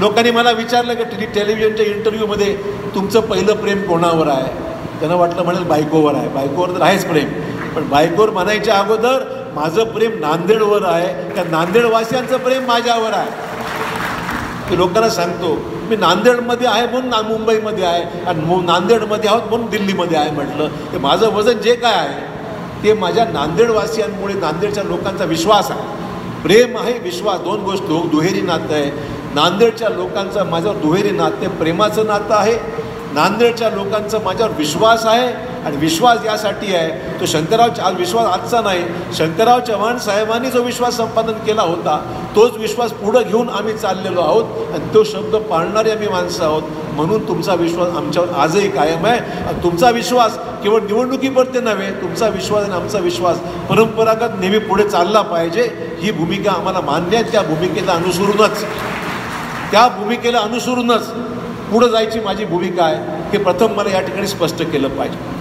लोकांनी मला विचारलं की टेली टेलिव्हिजनच्या इंटरव्ह्यूमध्ये तुमचं पहिलं प्रेम कोणावर आहे? त्यांना वाटलं म्हणेल बायकोवर आहे. बायकोवर तर आहेच प्रेम. पण बायकोवर म्हणायच्या अगोदर माझं प्रेम नांदेडवर आहे. त्या नांदेडवासियांचं प्रेम माझ्यावर आहे. की लोकांना सांगतो मी नांदेडमध्ये आहे म्हणून ना मुंबईमध्ये आहे आणि मु नांदेडमध्ये आहोत म्हणून दिल्लीमध्ये आहे म्हटलं. ते माझं वजन जे काय आहे ते माझ्या नांदेडवासियांमुळे नांदेडच्या लोकांचा विश्वास आहे. प्रेम आहे विश्वास दोन गोष्ट दो दुहेरी नातं आहे. नांदेडच्या लोकांचं माझ्यावर दुहेरी नातं प्रेमाचं नातं आहे. नांदेडच्या लोकांचं माझ्यावर विश्वास आहे. आणि विश्वास यासाठी आहे. तो शंकरराव आज विश्वास आजचा नाही. शंकरराव चव्हाण साहेबांनी जो विश्वास संपादन केला होता तोच विश्वास पुढं घेऊन आम्ही चाललेलो आहोत आणि तो शब्द पाळणारे आम्ही माणसं आहोत. म्हणून तुमचा विश्वास आमच्यावर आजही कायम आहे. आणि तुमचा विश्वास केवळ निवडणुकीपुरते नव्हे तुमचा विश्वास आणि आमचा विश्वास परंपरागत नेहमी पुढे चालला पाहिजे. ही भूमिका आम्हाला मान्य आहे. त्या भूमिकेला अनुसरूनच त्या भूमिकेला अनुसरूनच पुढं जायची माझी भूमिका आहे. हे प्रथम मला या ठिकाणी स्पष्ट केलं पाहिजे.